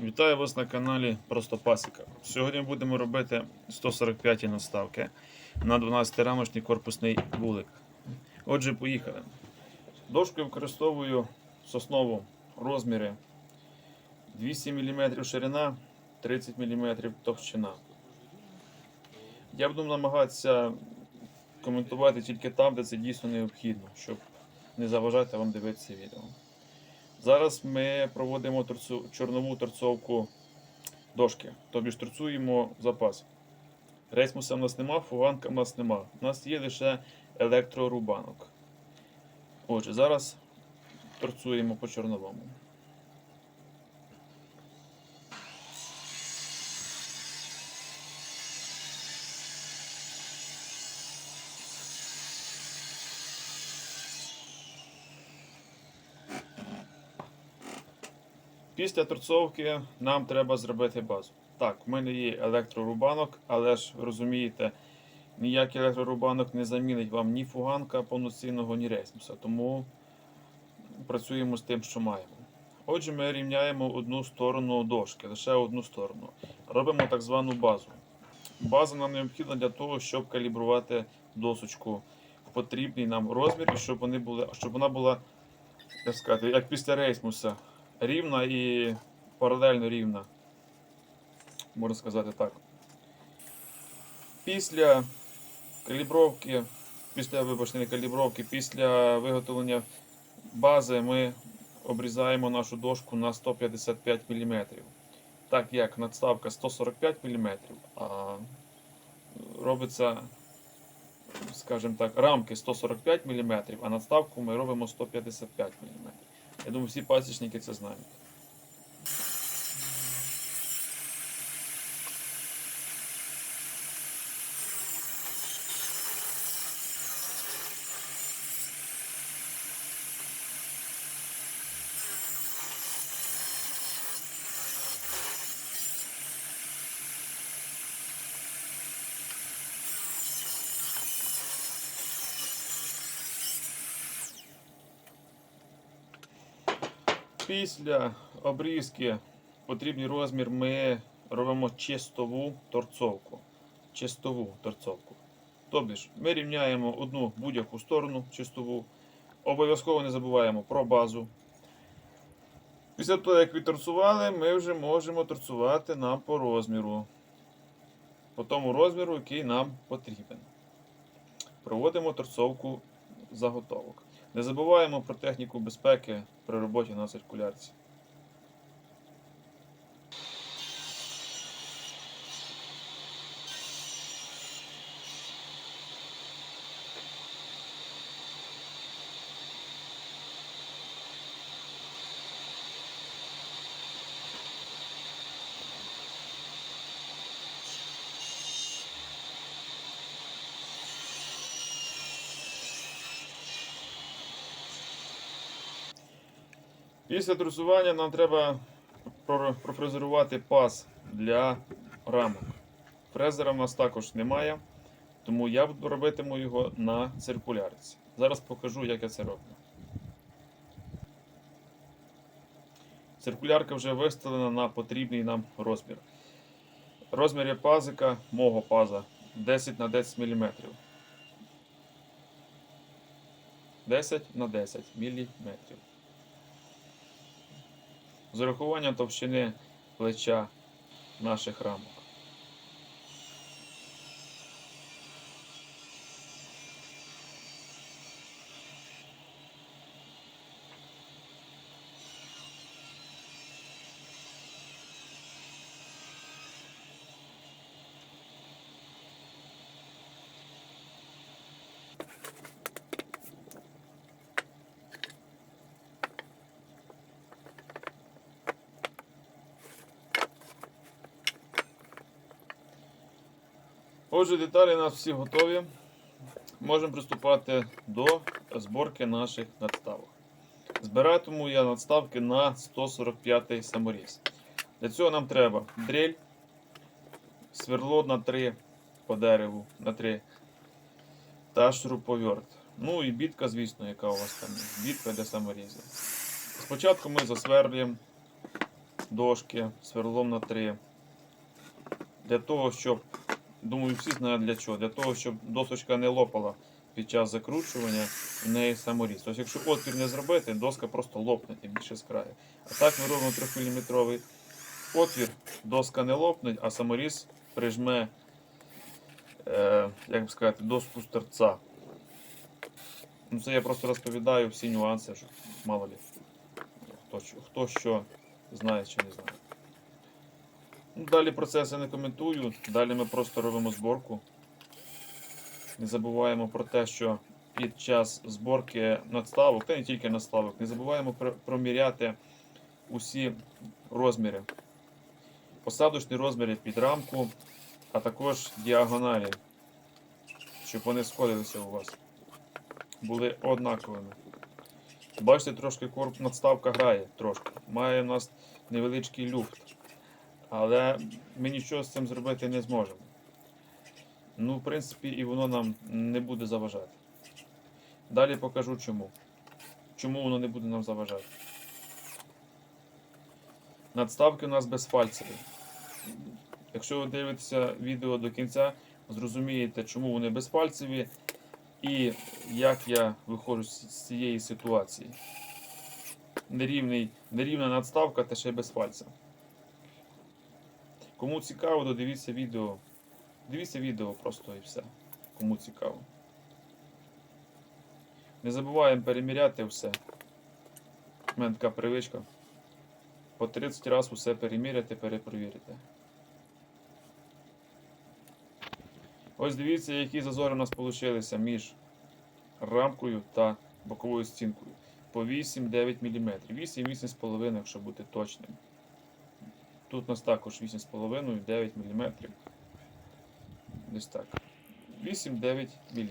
Вітаю вас на каналі Просто Пасіка. Сьогодні будемо робити 145 наставки на 12-рамочний корпусний вулик. Отже, поїхали. Дошку використовую соснову розміри 200 мм ширина, 30 мм товщина. Я буду намагатися коментувати тільки там, де це дійсно необхідно, щоб не заважати вам дивитися відео. Зараз ми проводимо торцу, чорнову торцовку дошки, тобто торцуємо запас. Рейсмуса в нас нема, фуганка в нас нема. У нас є лише електрорубанок. Отже, зараз торцуємо по чорновому. Після торцовки нам треба зробити базу. Так, в мене є електрорубанок, але ж розумієте, ніякий електрорубанок не замінить вам ні фуганка повноцінного, ні рейсмуса. Тому працюємо з тим, що маємо. Отже, ми рівняємо одну сторону дошки, лише одну сторону. Робимо так звану базу. База нам необхідна для того, щоб калібрувати досочку в потрібний нам розмір, щоб, вони були, щоб вона була, як сказати, як після рейсмуса рівна і паралельно рівна. Можна сказати так. Після калібровки, після вибачте, калібровки, після виготовлення бази ми обрізаємо нашу дошку на 155 мм. Так як надставка 145 мм, а робиться, скажімо так, рамки 145 мм, а надставку ми робимо 155 мм. Я думаю, всі пасічники це знають. Після обрізки потрібний розмір ми робимо чистову торцовку. Чистову торцовку. Тобто ми рівняємо одну будь-яку сторону чистову. Обов'язково не забуваємо про базу. Після того, як відторцували, ми вже можемо торцувати нам по розміру. По тому розміру, який нам потрібен. Проводимо торцовку заготовок. Не забуваємо про техніку безпеки при роботі на циркулярці. Після трусування нам треба профрезерувати паз для рамок. Фрезера в нас також немає, тому я робитиму його на циркулярці. Зараз покажу, як я це роблю. Циркулярка вже виставлена на потрібний нам розмір. Розміри пазика, мого паза 10 на 10 мм. 10 на 10 мм з урахуванням товщини плеча наших рамок. Отже, деталі у нас всі готові. Можемо приступати до зборки наших надставок. Збиратиму я надставки на 145 саморіз. Для цього нам треба дрель, сверло на 3 по дереву на 3 та шуруповерт. Ну і бітка, звісно, яка у вас там є. Бітка для саморізу. Спочатку ми засверлюємо дошки сверлом на 3. Для того, щоб, думаю, всі знають для чого. Для того, щоб досочка не лопала під час закручування в неї саморіз. Тобто, якщо отвір не зробити, доска просто лопне і більше з краю. А так ми робимо 3-мм отвір, доска не лопне, а саморіз прижме, е, як би сказати, доску з торця. Ну, це я просто розповідаю всі нюанси, щоб мало ли. Хто, хто що знає чи не знає. Далі процес я не коментую. Далі ми просто робимо зборку. Не забуваємо про те, що під час зборки надставок, та не тільки надставок, не забуваємо проміряти усі розміри. Посадочні розміри під рамку, а також діагоналі, щоб вони сходилися у вас. Були однаковими. Бачите, трошки корпус надставка грає трошки. Має у нас невеличкий люфт. Але ми нічого з цим зробити не зможемо. Ну, в принципі, і воно нам не буде заважати. Далі покажу чому. Чому воно не буде нам заважати. Надставки у нас безпальцеві. Якщо ви дивитеся відео до кінця, зрозумієте, чому вони безпальцеві і як я виходжу з цієї ситуації. Нерівний, нерівна надставка та ще й без пальця. Кому цікаво, то дивіться відео. Дивіться відео просто і все. Кому цікаво. Не забуваємо переміряти все. У мене така привичка. По 30 разів усе переміряти, перепровірити. Ось дивіться, які зазори у нас вийшли між рамкою та боковою стінкою. По 8-9 мм. 8-8,5, якщо бути точним. Тут у нас також 8,5 9 мм. Десь так. 8-9 мм.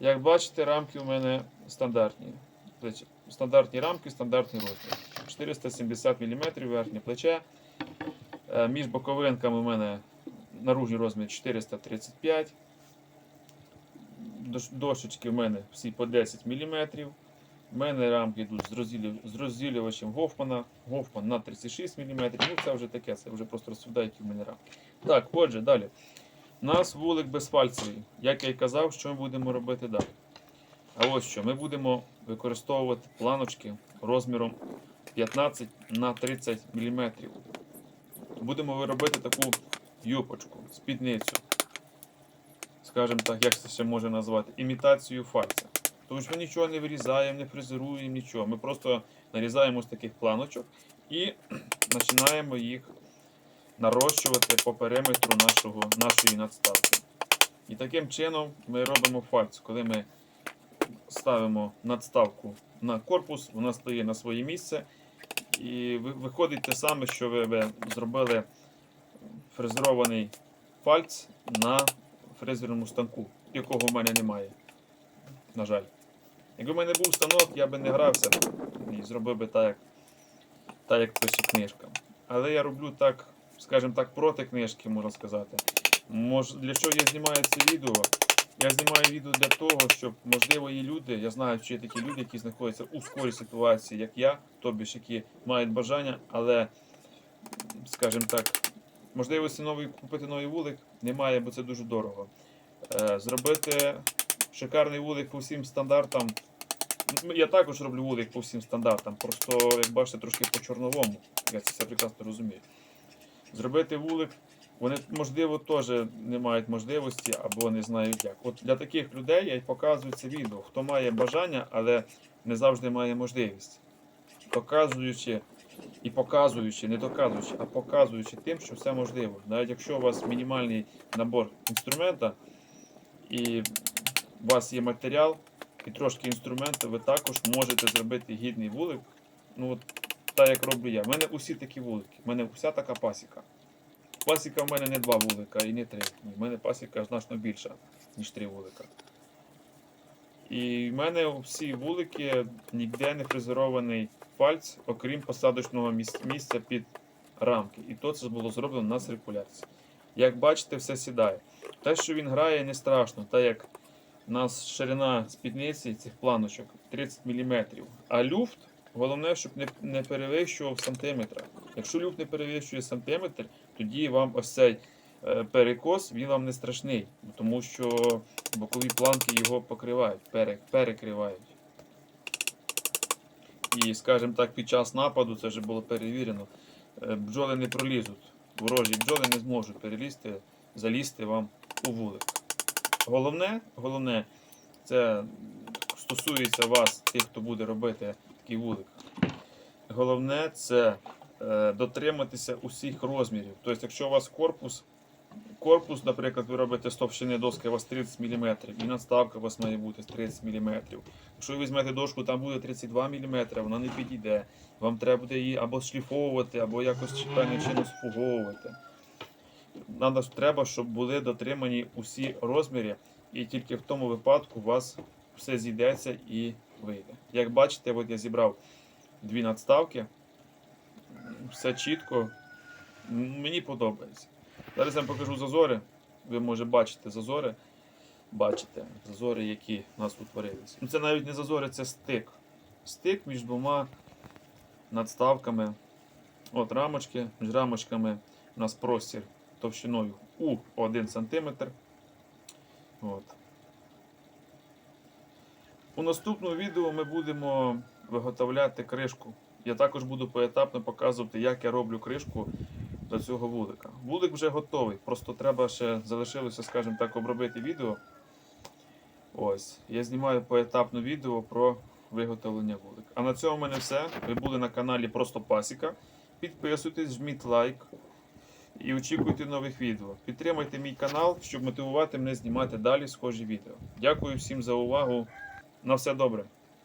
Як бачите, рамки у мене стандартні. Стандартні рамки, стандартний розмір. 470 мм верхнє плече. Е, Між боковинками у мене наружний розмір 435. Дош- Дошечки в мене всі по 10 мм. У мене рамки йдуть з, розділів, з розділювачем Гофмана. Гофман на 36 мм. Ну це вже таке, це вже просто розсуждаю, які в мене рамки. Так, отже, далі. У нас вулик безпальцевий. Як я й казав, що ми будемо робити далі. А ось що, ми будемо використовувати планочки розміром 15 на 30 мм. Будемо виробити таку юпочку, спідницю. Скажімо так, як це ще може назвати, імітацію фальця. Тому що ми нічого не вирізаємо, не фрезеруємо, нічого. Ми просто нарізаємо з таких планочок і починаємо їх нарощувати по периметру нашого, нашої надставки. І таким чином ми робимо фальц, коли ми ставимо надставку на корпус, вона стає на своє місце. І виходить те саме, що ви зробили фрезерований фальц на фрезерному станку, якого в мене немає. На жаль. Якби в мене був станок, я би не грався і зробив би так, як, так, як пише книжка. Але я роблю так, скажімо так, проти книжки, можна сказати. Мож, для чого я знімаю це відео? Я знімаю відео для того, щоб, можливо, є люди, я знаю, що є такі люди, які знаходяться у скорій ситуації, як я, тобі ж які мають бажання, але, скажімо так, можливості новий, купити новий вулик немає, бо це дуже дорого. Е, зробити шикарний вулик по всім стандартам. Я також роблю вулик по всім стандартам, просто, як бачите, трошки по чорновому. Я це все прекрасно розумію. Зробити вулик, вони, можливо, теж не мають можливості або не знають як. От для таких людей я й показую це відео. Хто має бажання, але не завжди має можливість. Доказуючи і показуючи, не доказуючи, а показуючи тим, що все можливо. Навіть якщо у вас мінімальний набор інструмента і у вас є матеріал і трошки інструменту, ви також можете зробити гідний вулик. Ну, от, так як роблю я. У мене усі такі вулики, у мене вся така пасіка. Пасіка в мене не два вулика і не три. В мене пасіка значно більша, ніж три вулика. І в мене всі вулики ніде не фрезерований фальц, окрім посадочного місця під рамки. І то це було зроблено на циркуляції. Як бачите, все сідає. Те, що він грає, не страшно, так як у нас ширина спідниці цих планочок 30 мм, а люфт Головне, щоб не, не перевищував сантиметра. Якщо люк не перевищує сантиметр, тоді вам ось цей е, перекос він вам не страшний, тому що бокові планки його покривають, пере, перекривають. І, скажімо так, під час нападу, це вже було перевірено, е, бджоли не пролізуть. Ворожі бджоли не зможуть перелізти, залізти вам у вулик. Головне, головне, це стосується вас, тих, хто буде робити такий вулик. Головне це е, дотриматися усіх розмірів. Тобто, якщо у вас корпус, корпус, наприклад, ви робите з товщини доски, у вас 30 мм, і надставка у вас має бути 30 мм. Якщо ви візьмете дошку, там буде 32 мм, вона не підійде. Вам треба буде її або шліфовувати, або якось певним чином спуговувати. Надо, треба, щоб були дотримані усі розміри, і тільки в тому випадку у вас все зійдеться і вийде. Як бачите, от я зібрав дві надставки. Все чітко. Мені подобається. Зараз я вам покажу зазори. Ви може бачите зазори. Бачите зазори, які у нас утворились. Ну, це навіть не зазори, це стик. Стик між двома надставками. От рамочки, між рамочками у нас простір товщиною у 1 см. От. У наступному відео ми будемо виготовляти кришку. Я також буду поетапно показувати, як я роблю кришку до цього вулика. Вулик вже готовий, просто треба ще залишилося, скажімо так, обробити відео. Ось, я знімаю поетапно відео про виготовлення вулика. А на цьому в мене все. Ви були на каналі Просто Пасіка. Підписуйтесь, жміть лайк і очікуйте нових відео. Підтримайте мій канал, щоб мотивувати мене знімати далі схожі відео. Дякую всім за увагу. На все добре.